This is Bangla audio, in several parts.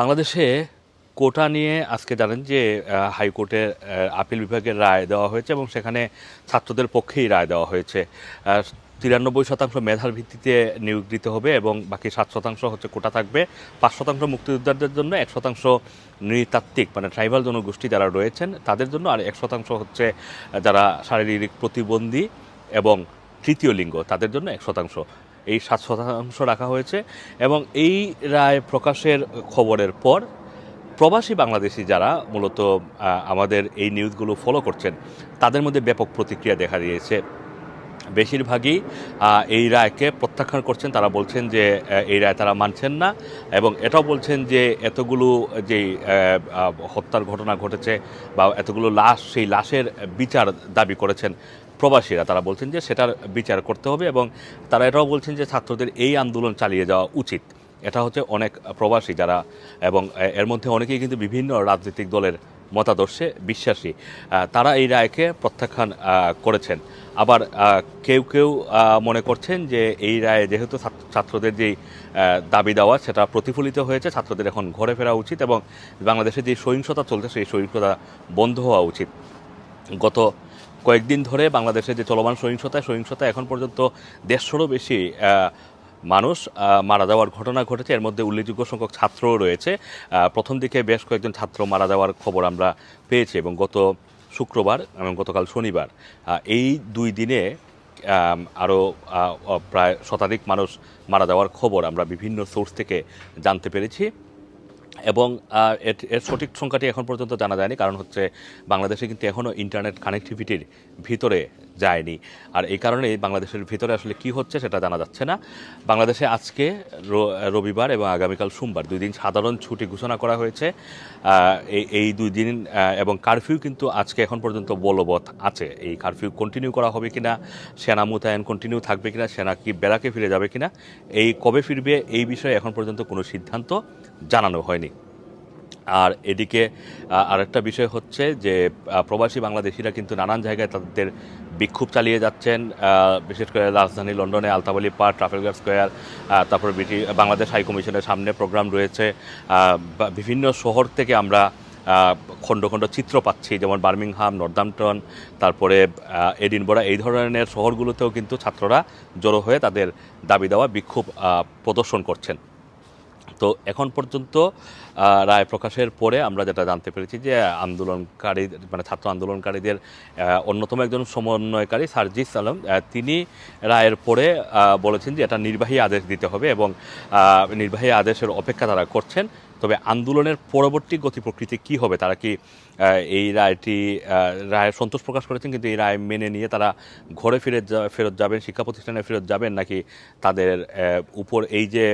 বাংলাদেশে কোটা নিয়ে আজকে জানেন যে হাইকোর্টের আপিল বিভাগের রায় দেওয়া হয়েছে এবং সেখানে ছাত্রদের পক্ষেই রায় দেওয়া হয়েছে। তিরানব্বই শতাংশ মেধার ভিত্তিতে নিয়োগ দিতে হবে এবং বাকি সাত শতাংশ হচ্ছে কোটা থাকবে। পাঁচ শতাংশ মুক্তিযোদ্ধাদের জন্য, এক শতাংশ নৃতাত্ত্বিক মানে ট্রাইবাল জনগোষ্ঠী যারা রয়েছেন তাদের জন্য, আর এক শতাংশ হচ্ছে যারা শারীরিক প্রতিবন্ধী এবং তৃতীয় লিঙ্গ, তাদের জন্য এক শতাংশ। এই সাত শতাংশ রাখা হয়েছে এবং এই রায় প্রকাশের খবরের পর প্রবাসী বাংলাদেশি যারা মূলত আমাদের এই নিউজগুলো ফলো করছেন, তাদের মধ্যে ব্যাপক প্রতিক্রিয়া দেখা দিয়েছে। বেশিরভাগই এই রায়কে প্রত্যাখ্যান করছেন। তারা বলছেন যে এই রায় তারা মানছেন না এবং এটাও বলছেন যে, এতগুলো যে হত্যার ঘটনা ঘটেছে বা এতগুলো লাশ, সেই লাশের বিচার দাবি করেছেন প্রবাসীরা, তারা বলছেন যে সেটার বিচার করতে হবে এবং তারা এটাও বলছেন যে ছাত্রদের এই আন্দোলন চালিয়ে যাওয়া উচিত। এটা হচ্ছে অনেক প্রবাসী যারা এবং এর মধ্যে অনেকেই কিন্তু বিভিন্ন রাজনৈতিক দলের মতাদর্শে বিশ্বাসী। তারা এই রায়কে প্রত্যাখ্যান করেছেন। আবার কেউ কেউ মনে করছেন যে এই রায়ে যেহেতু ছাত্রদের যেই দাবি দেওয়া সেটা প্রতিফলিত হয়েছে, ছাত্রদের এখন ঘরে ফেরা উচিত এবং বাংলাদেশে যে সহিংসতা চলছে সেই সহিংসতা বন্ধ হওয়া উচিত। গত কয়েকদিন ধরে বাংলাদেশে যে চলমান সহিংসতা সহিংসতা এখন পর্যন্ত দেড়শোরও বেশি মানুষ মারা যাওয়ার ঘটনা ঘটেছে। এর মধ্যে উল্লেখযোগ্য সংখ্যক ছাত্রও রয়েছে। প্রথম দিকে বেশ কয়েকজন ছাত্র মারা যাওয়ার খবর আমরা পেয়েছি এবং গত শুক্রবার এবং গতকাল শনিবার এই দুই দিনে আরও প্রায় শতাধিক মানুষ মারা যাওয়ার খবর আমরা বিভিন্ন সোর্স থেকে জানতে পেরেছি। এবং এর- সঠিক সংখ্যাটি এখন পর্যন্ত জানা যায়নি, কারণ হচ্ছে বাংলাদেশে কিন্তু এখনও ইন্টারনেট কানেক্টিভিটির ভিতরে যায়নি। আর এই কারণে বাংলাদেশের ভিতরে আসলে কি হচ্ছে সেটা জানা যাচ্ছে না। বাংলাদেশে আজকে রবিবার এবং আগামীকাল সোমবার দুই দিন সাধারণ ছুটি ঘোষণা করা হয়েছে। এই দুই দিন এবং কারফিউ কিন্তু আজকে এখন পর্যন্ত বলবৎ আছে। এই কারফিউ কন্টিনিউ করা হবে কিনা, সেনা মোতায়েন কন্টিনিউ থাকবে কিনা, সেনা কি বেড়াকে ফিরে যাবে কিনা, এই কবে ফিরবে, এই বিষয়ে এখন পর্যন্ত কোনো সিদ্ধান্ত জানানো হয়নি। আর এদিকে আরেকটা বিষয় হচ্ছে যে প্রবাসী বাংলাদেশিরা কিন্তু নানান জায়গায় তাদের বিক্ষোভ চালিয়ে যাচ্ছেন বিশেষ করে রাজধানী লন্ডনে আলতাবালি পার্ক, ট্রাফেলগার স্কোয়ার তারপর ব্রিটিশ বাংলাদেশ হাইকমিশনের সামনে প্রোগ্রাম রয়েছে। বিভিন্ন শহর থেকে আমরা খণ্ড খণ্ড চিত্র পাচ্ছি, যেমন বার্মিংহাম, নর্দাম্পটন, তারপরে এডিনবরা, এই ধরনের শহরগুলোতেও কিন্তু ছাত্ররা জড়ো হয়ে তাদের দাবি দেওয়া, বিক্ষোভ প্রদর্শন করছেন। তো এখন পর্যন্ত রায় প্রকাশের পরে আমরা যেটা জানতে পেরেছি যে আন্দোলনকারী মানে ছাত্র আন্দোলনকারীদের অন্যতম একজন সমন্বয়কারী সার্জিস আলম তিনি রায়ের পরে বলেছেন যে এটা নির্বাহী আদেশ দিতে হবে এবং নির্বাহী আদেশের অপেক্ষা তারা করছেন। তবে আন্দোলনের পরবর্তী গতি প্রকৃতি কি হবে? তারা কি এই রায়টি রায়ের সন্তোষ প্রকাশ করেছেন কিন্তু এই রায় মেনে নিয়ে তারা ঘরে ফিরে ফেরত যাবেন শিক্ষা প্রতিষ্ঠানে ফেরত যাবেন নাকি তাদের উপর এই যে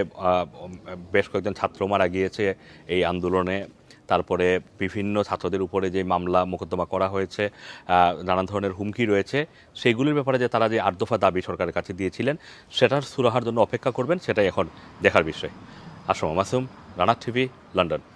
বেশ কয়েকজন ছাত্র মারা গিয়েছে এই আন্দোলনে, তারপরে বিভিন্ন ছাত্রদের উপরে যে মামলা, মোকদ্দমা করা হয়েছে নানান ধরনের হুমকি রয়েছে সেইগুলির ব্যাপারে যে তারা যে আট দফা দাবি সরকারের কাছে দিয়েছিলেন, সেটার সুরাহার জন্য অপেক্ষা করবেন, সেটাই এখন দেখার বিষয়। Assam Masum Rana TV, London.